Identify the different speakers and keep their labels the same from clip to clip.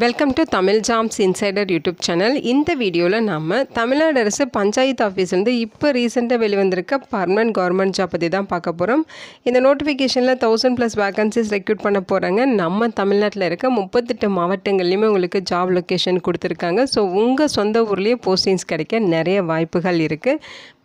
Speaker 1: Welcome to Tamil Jobs Insider YouTube channel இந்த வீடியோவில் நம்ம தமிழ்நாடு அரசு பஞ்சாயத்து ஆஃபீஸ்லேருந்து இப்போ ரீசெண்டாக வெளிவந்திருக்க பர்மனன்ட் கவர்மெண்ட் ஜாப் பற்றி தான் பார்க்க போகிறோம் இந்த நோட்டிஃபிகேஷனில் தௌசண்ட் ப்ளஸ் வேகன்சிஸ் ரெக்ரூட் பண்ண போகிறாங்க நம்ம தமிழ்நாட்டில் இருக்க முப்பத்தெட்டு மாவட்டங்கள்லையுமே உங்களுக்கு ஜாப் லொக்கேஷன் கொடுத்துருக்காங்க. ஸோ உங்கள் சொந்த ஊர்லேயே போஸ்டிங்ஸ் கிடைக்க நிறைய வாய்ப்புகள் இருக்குது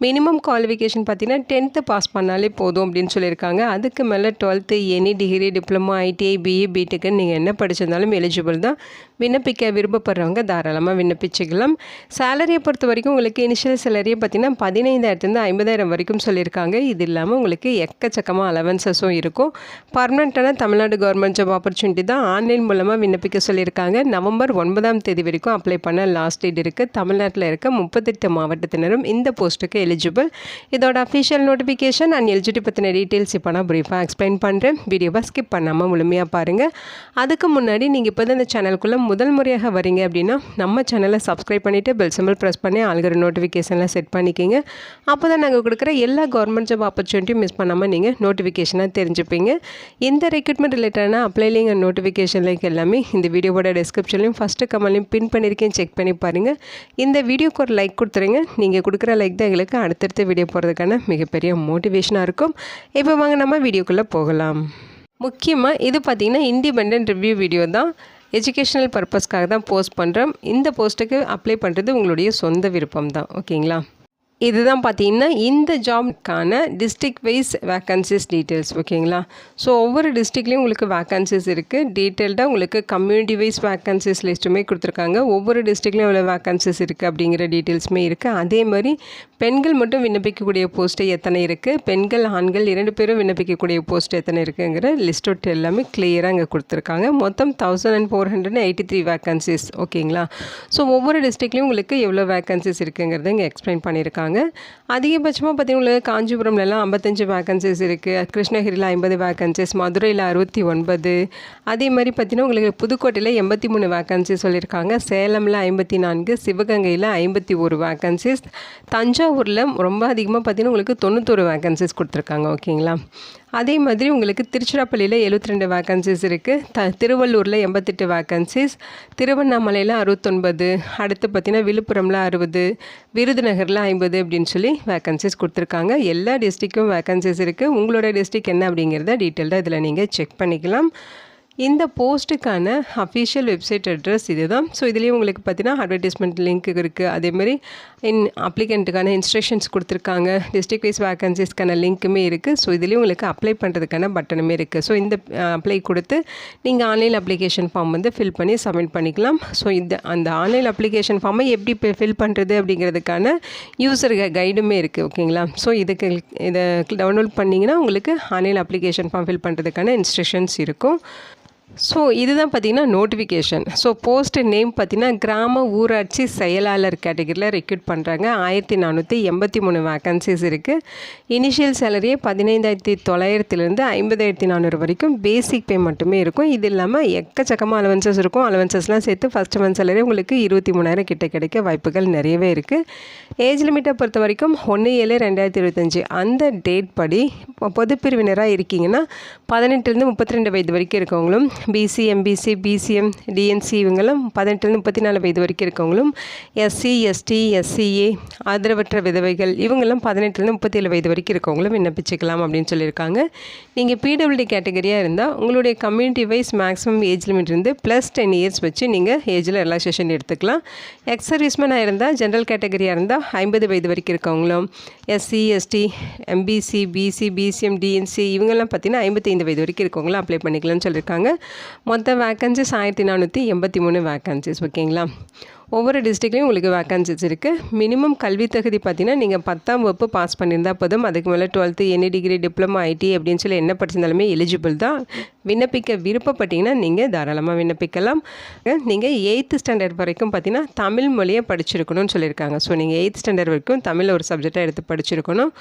Speaker 1: மினிமம் குவாலிஃபிகேஷன் பார்த்தீங்கன்னா டென்த்து பாஸ் பண்ணாலே போதும் அப்படின்னு சொல்லியிருக்காங்க. அதுக்கு மேலே twelfth any degree diploma ITI BE பிடெக்குன்னு நீங்கள் என்ன படிச்சிருந்தாலும் எலிஜிபிள் தான். விண்ணப்பிக்க விரும்பப்படுறவங்க தாராளமாக விண்ணப்பிச்சுக்கலாம். சேலரியை பொறுத்த வரைக்கும் உங்களுக்கு இனிஷியல் சேலரியை பார்த்திங்கன்னா பதினைந்தாயிரத்துலேருந்து ஐம்பதாயிரம் வரைக்கும் சொல்லியிருக்காங்க. இது இல்லாமல் உங்களுக்கு எக்கச்சக்கமாக அலவன்சஸும் இருக்கும். பர்மனெண்ட்டான தமிழ்நாடு கவர்மெண்ட் ஜாப் ஆப்பர்ச்சுனிட்டி தான் ஆன்லைன் மூலமாக விண்ணப்பிக்க சொல்லியிருக்காங்க. நவம்பர் ஒன்பதாம் தேதி வரைக்கும் அப்ளை பண்ண லாஸ்ட் டேட் இருக்குது தமிழ்நாட்டில் இருக்க முப்பத்தெட்டு மாவட்டத்தினரும் இந்த போஸ்ட்டுக்கு எலிஜிபிள் இதோட அஃபிஷியல் நோட்டிஃபிகேஷன் அண்ட் எலிஜிபிலிட்டி பற்றின டீட்டெயில்ஸ் இப்போ நான் ப்ரீஃபாக எக்ஸ்பிளைன் பண்ணுறேன் வீடியோவை ஸ்கிப் பண்ணாமல் முழுமையாக பாருங்கள் அதுக்கு முன்னாடி நீங்கள் இப்போ இந்த சேனலுக்கு சேனலுக்குள்ளே முதல் முறையாக வரீங்க அப்படின்னா நம்ம சேனலை சப்ஸ்கிரைப் பண்ணிவிட்டு பெல் சிம்பிள் ப்ரெஸ் பண்ணி ஆளுகிற நோட்டிஃபிகேஷனில் செட் பண்ணிக்கிங்க. அப்போ தான் நாங்கள் கொடுக்குற எல்லா கவர்மெண்ட் ஜாப் ஆப்பர்ச்சுனிட்டியும் மிஸ் பண்ணாமல் நீங்கள் நோட்டிஃபிகேஷனாக தெரிஞ்சுப்பீங்க. இந்த ரெக்ரூட்மெண்ட் ரிலேட்டடான apply link and notification link எல்லாமே இந்த வீடியோவோட டிஸ்கிரிப்ஷன்லையும் ஃபஸ்ட்டு கமெண்ட்லையும் பின் பண்ணியிருக்கேன் செக் பண்ணி பாருங்கள் இந்த வீடியோக்கு ஒரு லைக் கொடுத்துருங்க. நீங்கள் கொடுக்குற லைக் தான் எங்களுக்கு அடுத்தடுத்த வீடியோ போகிறதுக்கான மிகப்பெரிய மோட்டிவேஷனாக இருக்கும். இப்போ வாங்க நம்ம வீடியோக்குள்ளே போகலாம். முக்கியமாக இது பார்த்திங்கன்னா இண்டிபெண்ட் ரிவ்யூ வீடியோ தான். எஜுகேஷ்னல் பர்பஸ்க்காக தான் போஸ்ட் பண்ணுறோம் இந்த போஸ்ட்டுக்கு அப்ளை பண்ணுறது உங்களுடைய சொந்த விருப்பம் தான் ஓகேங்களா இதுதான் பார்த்தீங்கன்னா இந்த ஜாப்க்கான டிஸ்ட்ரிக்ட் வைஸ் வேக்கன்சிஸ் டீட்டெயில்ஸ் ஓகேங்களா ஸோ ஒவ்வொரு டிஸ்ட்ரிக்ட்லேயும் உங்களுக்கு வேக்கன்சிஸ் இருக்குது டீட்டெயில்டாக உங்களுக்கு கம்யூனிட்டி வைஸ் வேக்கன்சிஸ் லிஸ்ட்டுமே கொடுத்துருக்காங்க. ஒவ்வொரு டிஸ்ட்ரிக்ட்லேயும் எவ்வளோ வேக்கன்சிஸ் இருக்குது அப்படிங்கிற டீட்டெயில்ஸுமே இருக்குது அதே மாதிரி பெண்கள் மட்டும் விண்ணப்பிக்கக்கூடிய போஸ்ட்டு எத்தனை இருக்குது பெண்கள் ஆண்கள் இரண்டு பேரும் விண்ணப்பிக்கக்கூடிய போஸ்ட் எத்தனை இருக்குங்கிற லிஸ்ட் அவுட் எல்லாமே கிளியராக இங்கே கொடுத்துருக்காங்க. மொத்தம் thousand and four hundred eighty three vacancies ஓகேங்களா ஸோ ஒவ்வொரு டிஸ்ட்ரிக்ட்லேயும் உங்களுக்கு எவ்வளோ வேக்கன்சிஸ் இருக்குங்கிறத இங்கே எக்ஸ்பிளைன் பண்ணியிருக்காங்க. அதிகபட்சமாக பார்த்தீங்கன்னா காஞ்சிபுரம்லலாம் ஐம்பத்தஞ்சு வேக்கன்சிஸ் இருக்குது கிருஷ்ணகிரியில் ஐம்பது வேக்கன்சிஸ் மதுரையில் அறுபத்தி ஒன்பது. அதே மாதிரி பார்த்தீங்கன்னா உங்களுக்கு புதுக்கோட்டையில் எண்பத்தி மூணு வேக்கன்சிஸ் சொல்லியிருக்காங்க. சேலமில் ஐம்பத்தி நான்கு சிவகங்கையில் ஐம்பத்தி ஒரு வேக்கன்சிஸ் தஞ்சாவூரில் ரொம்ப அதிகமாக பார்த்தீங்கன்னா உங்களுக்கு தொண்ணூத்தொரு வேக்கன்சிஸ் கொடுத்துருக்காங்க. ஓகேங்களா? அதே மாதிரி உங்களுக்கு திருச்சிராப்பள்ளியில் எழுபத்தி ரெண்டு வேக்கன்சிஸ் இருக்குது த திருவள்ளூரில் எண்பத்தெட்டு வேக்கன்சிஸ் திருவண்ணாமலையில் அறுபத்தொன்பது அடுத்து பார்த்திங்கன்னா விழுப்புரமில் அறுபது விருதுநகரில் ஐம்பது அப்படின்னு சொல்லி வேக்கன்சிஸ் கொடுத்துருக்காங்க. எல்லா டிஸ்ட்ரிக்கும் வேக்கன்சிஸ் இருக்குது உங்களோட டிஸ்ட்ரிக் என்ன அப்படிங்கிறத டீட்டெயில்டாக இதில் நீங்கள் செக் பண்ணிக்கலாம். இந்த போஸ்ட்டுக்கான அஃபிஷியல் வெப்சைட் அட்ரஸ் இது தான் ஸோ இதுலேயும் உங்களுக்கு பார்த்தீங்கன்னா அட்வர்டைஸ்மெண்ட் லிங்க் இருக்குது அதேமாதிரி இன் அப்ளிகண்ட்டுக்கான இன்ஸ்ட்ரக்ஷன்ஸ் கொடுத்துருக்காங்க. டிஸ்ட்ரிக் வைஸ் வேக்கன்சிஸ்க்கான லிங்க்குமே இருக்குது ஸோ இதுலேயும் உங்களுக்கு அப்ளை பண்ணுறதுக்கான பட்டனுமே இருக்குது ஸோ இந்த அப்ளை கொடுத்து நீங்கள் ஆன்லைன் அப்ளிகேஷன் ஃபார்ம் வந்து ஃபில் பண்ணி சப்மிட் பண்ணிக்கலாம். ஸோ இந்த அந்த ஆன்லைன் அப்ளிகேஷன் ஃபார்மை எப்படி இப்போ ஃபில் பண்ணுறது அப்படிங்கிறதுக்கான யூசர் கைடுமே இருக்குது ஓகேங்களா ஸோ இதுக்கு இதை டவுன்லோட் பண்ணிங்கன்னா உங்களுக்கு ஆன்லைன் அப்ளிகேஷன் ஃபார்ம் ஃபில் பண்ணுறதுக்கான இன்ஸ்ட்ரக்ஷன்ஸ் இருக்கும். ஸோ இதுதான் பார்த்திங்கன்னா நோட்டிஃபிகேஷன் ஸோ போஸ்ட் நேம் பார்த்திங்கன்னா கிராம ஊராட்சி செயலாளர் கேட்டகரியில் ரெக்ரூட் பண்ணுறாங்க ஆயிரத்தி நானூற்றி எண்பத்தி மூணு வேக்கன்சிஸ் இருக்குது இனிஷியல் சேலரியே பதினைந்தாயிரத்தி தொள்ளாயிரத்துலேருந்து ஐம்பதாயிரத்தி நானூறு வரைக்கும் பேசிக் பே மட்டுமே இருக்கும். இது இல்லாமல் எக்கச்சக்கமாக அலவன்சஸ் இருக்கும். அலவன்சஸ்லாம் சேர்த்து ஃபஸ்ட் மந்த் சேலரி உங்களுக்கு இருபத்தி மூணாயிரம் கிட்ட கிடைக்க வாய்ப்புகள் நிறையவே இருக்குது ஏஜ் லிமிட்டை பொறுத்த வரைக்கும் ஒன்று ஏழு ரெண்டாயிரத்தி இருபத்தஞ்சி. அந்த டேட் படி பொதுப்பிரிவினராக இருக்கீங்கன்னா பதினெட்டுலேருந்து முப்பத்தி ரெண்டு வயது வரைக்கும் இருக்கவங்களும் பிசி எம்பிசி பிசிஎம் டிஎன்சி இவங்களும் பதினெட்டுலேருந்து முப்பத்தி நாலு வயது வரைக்கும் இருக்கவங்களும் எஸ்சி எஸ்டி எஸ்சிஏ ஆதரவற்ற விதவைகள் இவங்களும் பதினெட்டுலேருந்து முப்பத்தேழு வயது வரைக்கும் இருக்கவங்களும் விண்ணப்பிச்சுக்கலாம் அப்படின்னு சொல்லியிருக்காங்க. நீங்கள் பிடபிள்யூடி கேட்டகரியாக இருந்தால் உங்களுடைய community wise maximum age limit இருந்து ப்ளஸ் டென் இயர்ஸ் வச்சு நீங்கள் ஏஜில் ரிலாக்ஸேஷன் எடுத்துக்கலாம். எக்ஸ் சர்வீஸ்மேனாக இருந்தால் ஜென்ரல் கேட்டகரியாக இருந்தால் ஐம்பது வயது வரைக்கும் இருக்கவங்களும் SC ST MBC BC BCM DNC இவங்கெல்லாம் பார்த்தீங்கன்னா ஐம்பத்தைந்து வயது வரைக்கும் இருக்கவங்களும் அப்ளை பண்ணிக்கலாம்னு சொல்லியிருக்காங்க. மொத்த வேக்கன்சிஸ் ஆயிரத்தி நானூற்றி எண்பத்தி மூணு வேக்கன்சிஸ் ஓகேங்களா ஒவ்வொரு டிஸ்ட்ரிக்ட்லேயும் உங்களுக்கு வேக்கன்சிஸ் இருக்குது மினிமம் கல்வி தகுதி பார்த்தீங்கன்னா நீங்கள் பத்தாம் வகுப்பு பாஸ் பண்ணியிருந்தால் போதும். அதுக்கு மேலே டுவெல்த்து என்ன டிகிரி டிப்ளமோ ஐடி அப்படின்னு சொல்லி என்ன படிச்சிருந்தாலுமே எலிஜிபிள் தான். விண்ணப்பிக்க விருப்பப்பட்டீங்கன்னா நீங்கள் தாராளமாக விண்ணப்பிக்கலாம். நீங்கள் எயித்து ஸ்டாண்டர்ட் வரைக்கும் பார்த்தீங்கன்னா தமிழ் மொழியை படிச்சிருக்கணும்னு சொல்லியிருக்காங்க. ஸோ நீங்கள் எயித் ஸ்டாண்டர்ட் வரைக்கும் தமிழ் ஒரு சப்ஜெக்டாக எடுத்து படிச்சிருக்கணும்.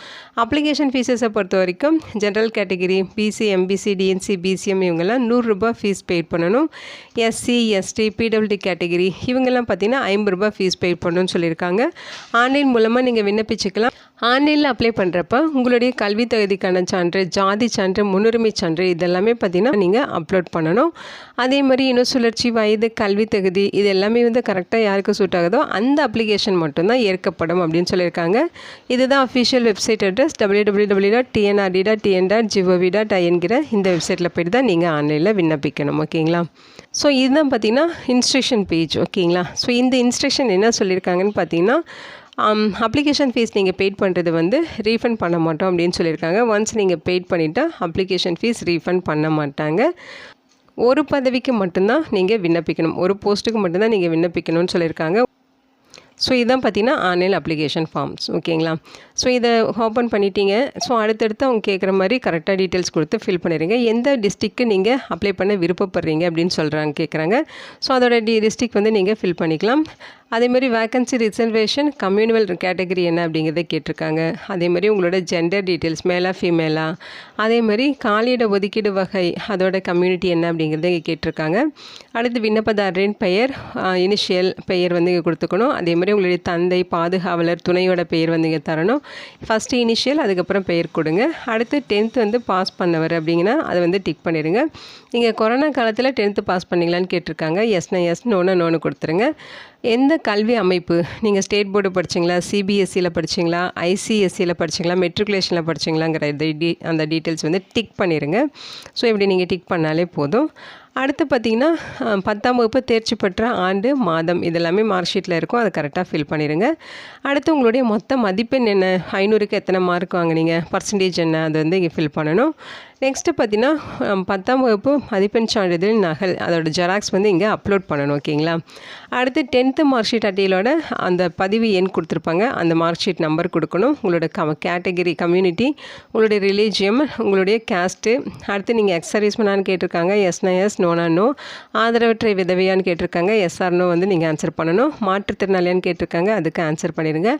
Speaker 1: அப்ளிகேஷன் ஃபீஸஸை பொறுத்த வரைக்கும் general category BC MBC DNC BCM இவங்கெல்லாம் நூறுரூபா ஃபீஸ் பே பண்ணணும். எஸ்சி எஸ்டி பிடபிள்டி கேட்டகிரி இவங்கெல்லாம் பார்த்தீங்கன்னா ஐம்பது ரூபாய் ஃபீஸ் பே பண்ணணும்னு சொல்லியிருக்காங்க. ஆன்லைன் மூலமாக நீங்கள் விண்ணப்பிச்சுக்கலாம். ஆன்லைனில் அப்ளை பண்ணுறப்ப உங்களுடைய கல்வி தகுதிக்கான சான்று ஜாதி சான்று முன்னுரிமை சான்று இதெல்லாமே பார்த்தீங்கன்னா நீங்கள் அப்லோட் பண்ணணும். அதே மாதிரி இன்னும் சுழற்சி வயது கல்வி தகுதி இது எல்லாமே வந்து கரெக்டாக யாருக்கு சூட் ஆகுதோ அந்த அப்ளிகேஷன் மட்டும்தான் ஏற்கப்படும் அப்படின்னு சொல்லியிருக்காங்க. இதுதான் official website address W W W dot TNRD dot TN dot GOV dot ஐஎன்கிற இந்த வெப்சைட்டில் போய்ட்டு தான் நீங்கள் ஆன்லைனில் விண்ணப்பிக்கணும் ஓகேங்களா? ஸோ இதுதான் பார்த்தீங்கன்னா இன்ஸ்ட்ரக்ஷன் பேஜ் ஓகேங்களா? ஸோ இந்த இன்ஸ்ட்ரக்ஷன் என்ன சொல்லியிருக்காங்கன்னு பார்த்தீங்கன்னா அப்ளிகேஷன் ஃபீஸ் நீங்கள் பெய்ட் பண்ணுறது வந்து ரீஃபண்ட் பண்ண மாட்டோம் அப்படின்னு சொல்லியிருக்காங்க. ஒன்ஸ் நீங்கள் பெய்ட் பண்ணிட்டால் அப்ளிகேஷன் ஃபீஸ் ரீஃபண்ட் பண்ண மாட்டாங்க. ஒரு பதவிக்கு மட்டும்தான் நீங்கள் விண்ணப்பிக்கணும். ஒரு போஸ்ட்டுக்கு மட்டும்தான் நீங்கள் விண்ணப்பிக்கணும்னு சொல்லியிருக்காங்க. ஸோ இதுதான் பார்த்தீங்கன்னா ஆன்லைன் அப்ளிகேஷன் ஃபார்ம்ஸ் ஓகேங்களா ஸோ இதை ஓப்பன் பண்ணிட்டீங்க. ஸோ அடுத்தடுத்து அவங்க கேட்குற மாதிரி கரெக்டாக டீட்டெயில்ஸ் கொடுத்து ஃபில் பண்ணிடுங்க. எந்த டிஸ்ட்ரிக்கு நீங்கள் அப்ளை பண்ண விருப்பப்படுறீங்க அப்படின்னு சொல்கிறாங்க கேட்குறாங்க ஸோ அதோட டி டிஸ்ட்ரிக் வந்து நீங்கள் ஃபில் பண்ணிக்கலாம். அதேமாதிரி வேக்கன்சி ரிசர்வேஷன் கம்யூனிவல் கேட்டகரி என்ன அப்படிங்கிறத கேட்டிருக்காங்க. அதேமாதிரி உங்களோட ஜெண்டர் டீட்டெயில்ஸ் மேலா ஃபீமேலா அதேமாதிரி காலியிட ஒதுக்கீடு வகை அதோட கம்யூனிட்டி என்ன அப்படிங்கிறத கேட்டிருக்காங்க. அடுத்து விண்ணப்பதாரரின் பெயர் இனிஷியல் பெயர் வந்து இங்கே கொடுத்துக்கணும். அதேமாதிரி உங்களுடைய தந்தை பாதுகாவலர் துணையோட பெயர் வந்து இங்கே தரணும். ஃபஸ்ட்டு இனிஷியல் அதுக்கப்புறம் பெயர் கொடுங்க. அடுத்து டென்த்து வந்து பாஸ் பண்ணவர் அப்படிங்கன்னா அதை வந்து டிக் பண்ணிடுங்க. நீங்கள் கொரோனா காலத்தில் டென்த்து பாஸ் பண்ணிங்களான்னு கேட்டிருக்காங்க. எஸ்னா எஸ் நோன்னு நோனு கொடுத்துருங்க. எந்த கல்வி அமைப்பு? நீங்கள் ஸ்டேட் போர்டு படிச்சிங்களா? சிபிஎஸ்சியில் படிச்சிங்களா? ஐசிஎஸ்சியில் படிச்சிங்களா? மெட்ரிகுலேஷனில் படிச்சிங்களாங்கிற டீ அந்த டீட்டெயில்ஸ் வந்து டிக் பண்ணிடுங்க ஸோ இப்படி நீங்கள் டிக் பண்ணாலே போதும். அடுத்து பார்த்திங்கன்னா பத்தாம் வகுப்பு தேர்ச்சி பெற்ற ஆண்டு மாதம். இதெல்லாமே மார்க் ஷீட்டில் இருக்கும். அதை கரெக்டாக ஃபில் பண்ணிடுங்க அடுத்து உங்களுடைய மொத்த மதிப்பெண் என்ன? ஐநூறுக்கு எத்தனை மார்க் வாங்கினீங்க? பர்சன்டேஜ் என்ன? அது வந்து இங்கே ஃபில் பண்ணணும். நெக்ஸ்ட்டு பார்த்தீங்கன்னா பத்தாம் வகுப்பு மதிப்பெண் சான்றிதழ் நகல் அதோட ஜெராக்ஸ் வந்து இங்கே அப்லோட் பண்ணணும் ஓகேங்களா? அடுத்து டென்த்து மார்க் ஷீட் அட்டையிலோட அந்த பதிவு எண் கொடுத்துருப்பாங்க அந்த மார்க் ஷீட் நம்பர் கொடுக்கணும் உங்களோட க கேட்டகிரி கம்யூனிட்டி உங்களுடைய ரிலீஜியம் உங்களுடைய கேஸ்ட்டு அடுத்து நீங்கள் எக்ஸ் சர்வீஸ்மேனான்னு கேட்டிருக்காங்க எஸ்னா எஸ் நோனா நோ ஆதரவற்றை விதவையான்னு கேட்டிருக்காங்க எஸ்ஆர்னோ வந்து நீங்கள் ஆன்சர் பண்ணணும் மாற்றுத்திறனாளியான்னு கேட்டிருக்காங்க அதுக்கு ஆன்சர் பண்ணிடுங்க.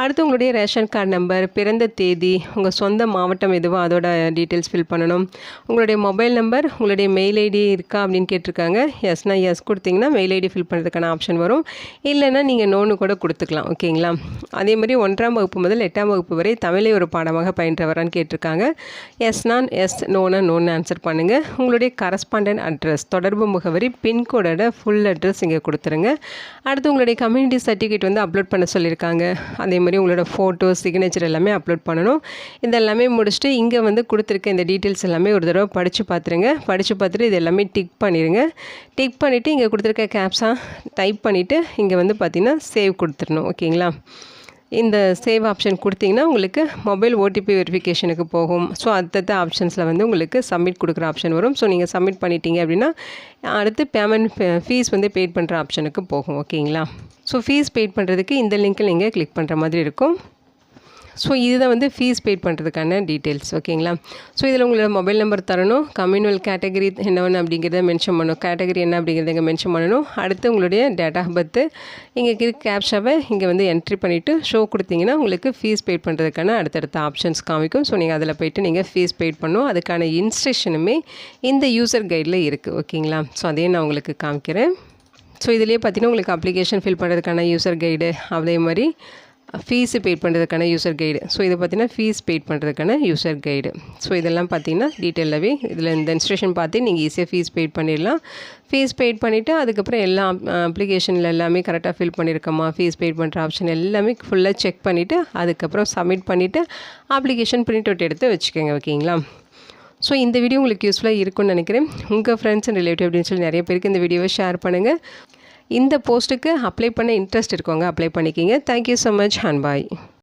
Speaker 1: அடுத்து உங்களுடைய ரேஷன் கார்டு நம்பர் பிறந்த தேதி உங்கள் சொந்த மாவட்டம் எதுவோ அதோட டீட்டெயில்ஸ் ஃபில் பண்ணணும். பண்ணணும். உங்களுடைய மொபைல் நம்பர் உங்களுடைய மெயில் ஐடி இருக்கா அப்படின்னு கேட்டிருக்காங்க. எஸ்னா எஸ் கொடுத்தீங்கன்னா மெயில் ஐடி ஃபில் பண்ணுறதுக்கான ஆப்ஷன் வரும். இல்லைன்னா நீங்கள் நோனு கூட கொடுத்துக்கலாம். ஓகேங்களா அதே மாதிரி ஒன்றாம் வகுப்பு முதல் எட்டாம் வகுப்பு வரை தமிழை ஒரு பாடமாக பயின்றவரான்னு கேட்டிருக்காங்க. எஸ் நான் எஸ் நோனா நோன்னு ஆன்சர் பண்ணுங்கள் உங்களுடைய கரஸ்பாண்டன்ட் அட்ரஸ் தொடர்பு முகவரி பின்கோடோட ஃபுல் அட்ரஸ் இங்கே கொடுத்துருங்க. அடுத்து உங்களுடைய கம்யூனிட்டி சர்டிஃபிகேட் வந்து அப்லோட் பண்ண சொல்லியிருக்காங்க. அதே மாதிரி உங்களோட ஃபோட்டோ சிக்னேச்சர் எல்லாமே அப்லோட் பண்ணணும். இதெல்லாமே முடிச்சுட்டு இங்கே வந்து கொடுத்துருக்க இந்த டீட்டெயில் டீட்டெயில்ஸ் எல்லாமே ஒரு தடவை படித்து பார்த்துருங்க. படித்து பார்த்துட்டு இது எல்லாமே டிக் பண்ணிடுங்க டிக் பண்ணிவிட்டு இங்கே கொடுத்துருக்க கேப்ஸாக டைப் பண்ணிவிட்டு இங்கே வந்து பார்த்திங்கன்னா சேவ் கொடுத்துடணும். ஓகேங்களா? இந்த சேவ் ஆப்ஷன் கொடுத்தீங்கன்னா உங்களுக்கு மொபைல் ஓடிபி வெரிஃபிகேஷனுக்கு போகும். ஸோ அடுத்தடுத்த ஆப்ஷன்ஸில் வந்து உங்களுக்கு சப்மிட் கொடுக்குற ஆப்ஷன் வரும். ஸோ நீங்கள் சப்மிட் பண்ணிட்டீங்க அப்படின்னா அடுத்து பேமெண்ட் ஃபீஸ் வந்து பெய்ட் பண்ணுற ஆப்ஷனுக்கு போகும். ஓகேங்களா? ஸோ ஃபீஸ் பெய்ட் பண்ணுறதுக்கு இந்த லிங்க்கில் நீங்கள் கிளிக் பண்ணுற மாதிரி இருக்கும். ஸோ இதுதான் வந்து ஃபீஸ் பெய்ட் பண்ணுறதுக்கான டீட்டெயில்ஸ் ஓகேங்களா ஸோ இதில் உங்களோட மொபைல் நம்பர் தரணும். கம்யூனல் கேட்டகரி என்னவென்னு அப்படிங்கிறத மென்ஷன் பண்ணணும். கேட்டகரி என்ன அப்படிங்கிறத இங்கே மென்ஷன் பண்ணணும். அடுத்து உங்களுடைய டேட் ஆஃப் பர்த்து இங்கே இருக்க கேப்ஷாவை இங்கே வந்து என்ட்ரி பண்ணிவிட்டு ஷோ கொடுத்தீங்கன்னா உங்களுக்கு ஃபீஸ் பெய்ட் பண்ணுறதுக்கான அடுத்தடுத்த ஆப்ஷன்ஸ் காமிக்கும். ஸோ நீங்கள் அதில் போய்ட்டு நீங்கள் ஃபீஸ் பெய்ட் பண்ணணும். அதுக்கான இன்ஸ்ட்ரக்ஷனுமே இந்த யூசர் கைடில் இருக்குது ஓகேங்களா ஸோ அதையும் நான் உங்களுக்கு காமிக்கிறேன். ஸோ இதிலே பார்த்தீங்கன்னா உங்களுக்கு அப்ளிகேஷன் ஃபில் பண்ணுறதுக்கான யூசர் கைடு அதே மாதிரி ஃபீஸு பெய்ட் பண்ணுறதுக்கான யூசர் கைடு ஸோ இதை பார்த்தீங்கன்னா ஃபீஸ் பெய்ட் பண்ணுறதுக்கான யூசர் கைடு ஸோ இதெல்லாம் பார்த்தீங்கன்னா டீட்டெயிலாகவே இதில் இந்த இன்ஸ்ட்ரக்ஷன் பார்த்து நீங்கள் ஈஸியாக ஃபீஸ் பெய்ட் பண்ணிடலாம். ஃபீஸ் பெய்ட் பண்ணிவிட்டு அதுக்கப்புறம் எல்லா அப்ளிகேஷனில் எல்லாமே கரெக்டாக ஃபில் பண்ணியிருக்கோமா ஃபீஸ் பெய்ட் பண்ணுற ஆப்ஷன் எல்லாமே ஃபுல்லாக செக் பண்ணிவிட்டு அதுக்கப்புறம் சப்மிட் பண்ணிவிட்டு அப்ளிகேஷன் பிரிண்ட் அவுட் எடுத்து வச்சுக்கோங்க ஓகேங்களா ஸோ இந்த வீடியோ உங்களுக்கு யூஸ்ஃபுல்லாக இருக்கும்னு நினைக்கிறேன். உங்கள் ஃப்ரெண்ட்ஸ் அண்ட் ரிலேட்டிவ் அப்படின்னு சொல்லி நிறைய பேருக்கு இந்த வீடியோவை ஷேர் பண்ணுங்கள் இந்த போஸ்ட்டுக்கு அப்ளை பண்ண இன்ட்ரெஸ்ட் இருக்கவங்க அப்ளை பண்ணிக்கிங்க. Thank you so much and bye